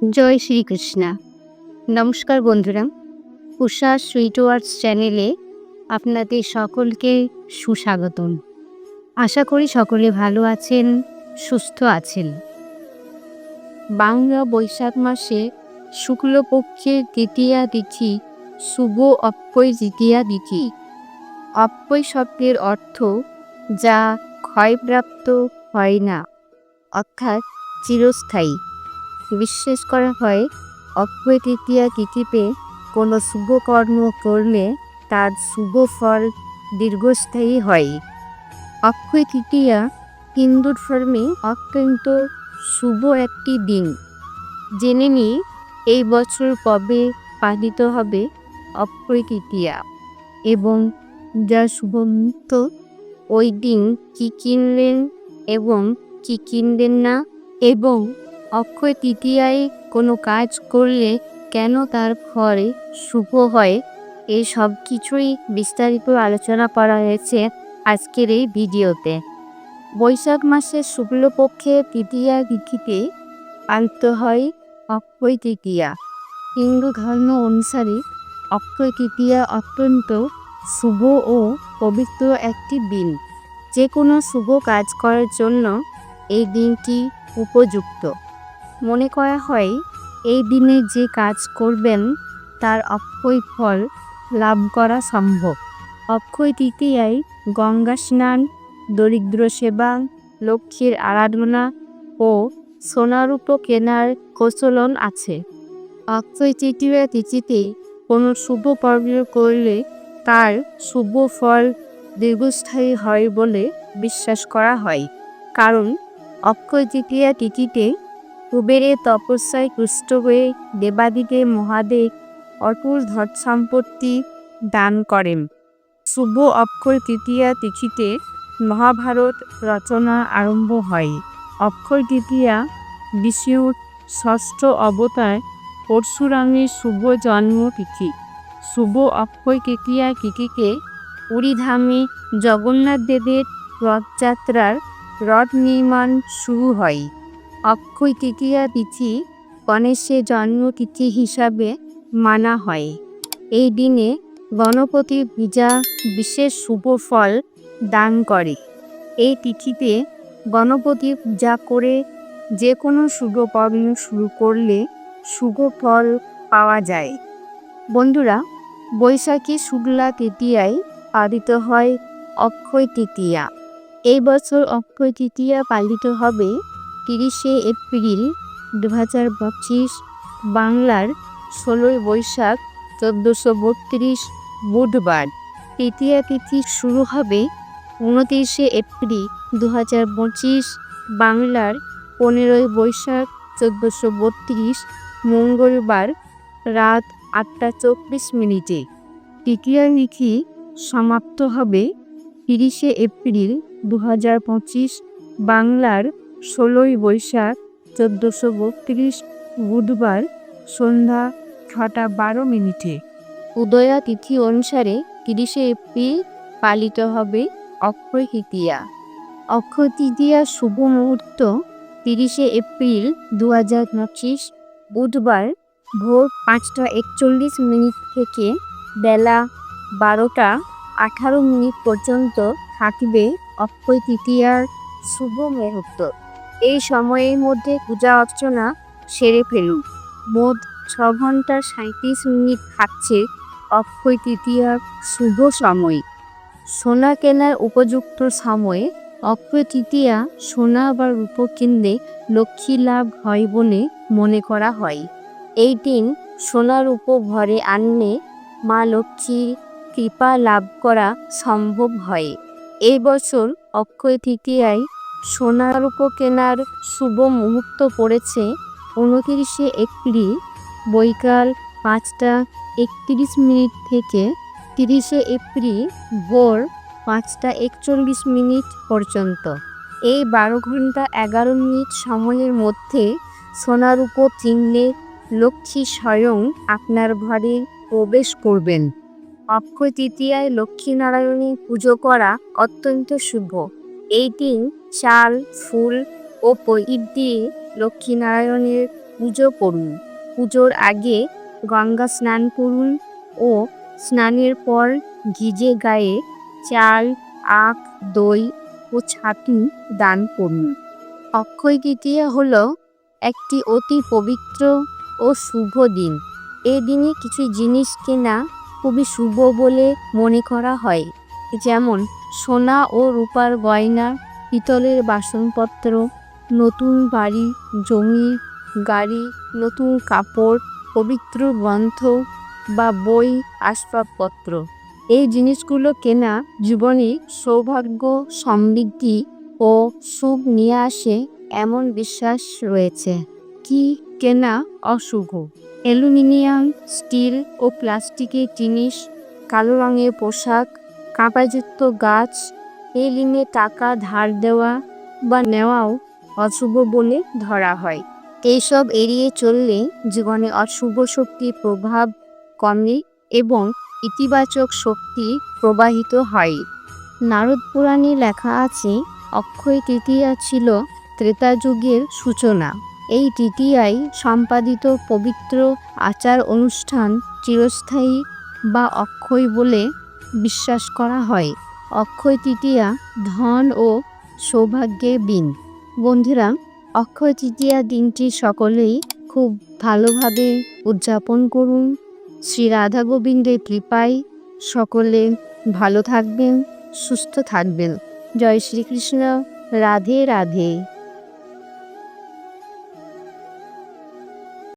জয় শ্রীকৃষ্ণা। নমস্কার বন্ধুরা, উষা সুইট ওয়ার্ডস চ্যানেলে আপনাদের সকলকে সুস্বাগতম। আশা করি সকলে ভালো আছেন, সুস্থ আছেন। বাংলা বৈশাখ মাসে শুক্লপক্ষের তৃতীয়া তিথি শুভ অক্ষয় তৃতীয়া তিথি। অক্ষয় শব্দের অর্থ যা ক্ষয়প্রাপ্ত হয় না, অর্থাৎ চিরস্থায়ী। বিশ্বাস করা হয়, অক্ষয় তৃতীয়া তিথিতে কোনো শুভ কর্ম করলে তার শুভ ফল দীর্ঘস্থায়ী হয়। অক্ষয় তৃতীয়া হিন্দু ধর্মে অত্যন্ত শুভ একটি দিন। জেনে নিই, এই বছর কবে পালিত হবে অক্ষয় তৃতীয়া এবং যা শুভ মুহূর্ত? ওই দিন কী কিনলেন এবং কী কিনলেন না? এবং অক্ষয় তৃতীয়ায় কোনো কাজ করলে কেন তার ফল শুভ হয়? এই সব কিছুই বিস্তারিত আলোচনা করা হয়েছে আজকের এই ভিডিওতে। বৈশাখ মাসের শুক্লপক্ষে তৃতীয়া তিথিতে পালিত হয় অক্ষয় তৃতীয়া। হিন্দু ধর্ম অনুসারে অক্ষয় তৃতীয়া অত্যন্ত শুভ ও পবিত্র একটি দিন। যে কোনো শুভ কাজ করার জন্য এই দিনটি উপযুক্ত। মনে করা হয়, এই দিনে যে কাজ করবেন, তার অক্ষয় ফল লাভ করা সম্ভব। অক্ষয় তৃতীয়ায় গঙ্গা স্নান, দরিদ্র সেবা, লক্ষ্মীর আরাধনা ও সোনারূপ কেনার প্রচলন আছে। অক্ষয় তৃতীয়া তিথিতে কোনো শুভ কর্ম করলে তার শুভ ফল দীর্ঘস্থায়ী হয় বলে বিশ্বাস করা হয়। কারণ অক্ষয় তৃতীয়া তিথিতে কুবেরের তপস্যায় তুষ্ট হয়ে দেবাদিদেব মহাদেব অটুল ধন সম্পত্তি দান করেন। শুভ অক্ষয় তৃতীয়া তিথিতে মহাভারত রচনা আরম্ভ হয়। অক্ষয় তৃতীয়া বিষ্ণুর ষষ্ঠ অবতার পরশুরামের শুভ জন্মতিথি শুভ অক্ষয় তৃতীয়া তিথিকে পুরীধামে জগন্নাথ দেবের রথযাত্রার রথ নির্মাণ শুরু হয়। অক্ষয় তৃতীয়া তিথি গণেশের জন্মতিথি হিসাবে মানা হয়। এই দিনে গণপতি পূজা বিশেষ শুভ ফল দান করে। এই তিথিতে গণপতি পূজা করে যে কোনো শুভ কর্ম শুরু করলে শুভ ফল পাওয়া যায়। বন্ধুরা, বৈশাখী শুক্লা তৃতীয়ায় পালিত হয় অক্ষয় তৃতীয়া। এই বছর অক্ষয় তৃতীয়া পালিত হবে তিরিশে এপ্রিল দু হাজার পঁচিশ, বাংলার ষোলোই বৈশাখ চোদ্দোশো বত্রিশ বুধবার। তৃতীয়া তিথি শুরু হবে উনতিরিশে এপ্রিল দু হাজার পঁচিশ, বাংলার পনেরোই বৈশাখ চোদ্দোশো বত্রিশ, মঙ্গলবার রাত আটটা চব্বিশ মিনিটে। তৃতীয়া তিথি সমাপ্ত হবে তিরিশে এপ্রিল দু হাজার পঁচিশ, বাংলার ষোলোই বৈশাখ চোদ্দোশো বত্রিশ বুধবার সন্ধ্যা ছটা বারো মিনিটে। উদয়া তিথি অনুসারে তিরিশে এপ্রিল পালিত হবে অক্ষয় তৃতীয়া। অক্ষয় তৃতীয়া শুভ মুহূর্ত তিরিশে এপ্রিল দু হাজার পঁচিশ বুধবার ভোর পাঁচটা একচল্লিশ মিনিট থেকে বেলা বারোটা আঠারো মিনিট পর্যন্ত থাকবে অক্ষয় তৃতীয়ার শুভ মুহূর্ত। এই সময়ের মধ্যে পূজা অর্চনা সেরে ফেলুন মোট ছ ঘণ্টা সাঁত্রিশ মিনিট থাকছে অক্ষয় তৃতীয়ার শুভ সময়। সোনা কেনার উপযুক্ত সময়ে অক্ষয় তৃতীয়া সোনা বা রূপ কিনলে লক্ষ্মী লাভ হয় বলে মনে করা হয়। এই দিন সোনার উপ ঘরে আনলে মা লক্ষ্মীর কৃপা লাভ করা সম্ভব হয়। এই বছর অক্ষয় তৃতীয়ায় সোনার উপ কেনার শুভ মুহূর্ত পড়েছে উনতিরিশে এপ্রিল, বৈকাল পাঁচটা একত্রিশ মিনিট থেকে তিরিশে এপ্রিল ভোর পাঁচটা একচল্লিশ মিনিট পর্যন্ত। এই বারো ঘণ্টা এগারো মিনিট সময়ের মধ্যে সোনার উপর চিহ্নে লক্ষ্মী স্বয়ং আপনার ঘরে প্রবেশ করবেন। অক্ষয় তৃতীয়ায় লক্ষ্মীনারায়ণী পুজো করা অত্যন্ত শুভ। এই দিন চাল ফুল ও প্রদীপ দিয়ে লক্ষ্মীনারায়ণের পুজো করুন। পুজোর আগে গঙ্গা স্নান করুন ও স্নানের পর ভিজে গায়ে চাল, আখ, দই ও ছাতু দান করুন। অক্ষয় তৃতীয়া হল একটি অতি পবিত্র ও শুভ দিন। এ দিনে কিছু জিনিস কেনা খুবই শুভ বলে মনে করা হয়। যেমন সোনা ও রূপার গয়না, পিতলের বাসনপত্র, নতুন বাড়ি, জমি, গাড়ি, নতুন কাপড়, পবিত্র গ্রন্থ বা বই, আসবাবপত্র। এই জিনিসগুলো কেনা জীবনে সৌভাগ্য, সমৃদ্ধি ও সুখ নিয়ে আসে এমন বিশ্বাস রয়েছে। কি কেনা অশুভ? অ্যালুমিনিয়াম, স্টিল ও প্লাস্টিকের জিনিস, কালো রঙের পোশাক কাঁপাযুক্ত গাছ, এই ঋণে টাকা ধার দেওয়া বা নেওয়াও অশুভ বলে ধরা হয়। এইসব এড়িয়ে চললে জীবনে অশুভ শক্তির প্রভাব কমে এবং ইতিবাচক শক্তি প্রবাহিত হয়। নারদ পুরাণে লেখা আছে, অক্ষয় তৃতীয়া ছিল ত্রেতা যুগের সূচনা। এই তৃতীয়ায় সম্পাদিত পবিত্র আচার অনুষ্ঠান চিরস্থায়ী বা অক্ষয় বলে বিশ্বাস করা হয়। অক্ষয় তৃতীয়া, ধন ও সৌভাগ্যের দিন। বন্ধুরা, অক্ষয় তৃতীয়া দিনটি সকলেই খুব ভালোভাবে উদযাপন করুন। শ্রী রাধা গোবিন্দের কৃপায় সকলে ভালো থাকবেন, সুস্থ থাকবেন। জয় শ্রীকৃষ্ণ। রাধে রাধে।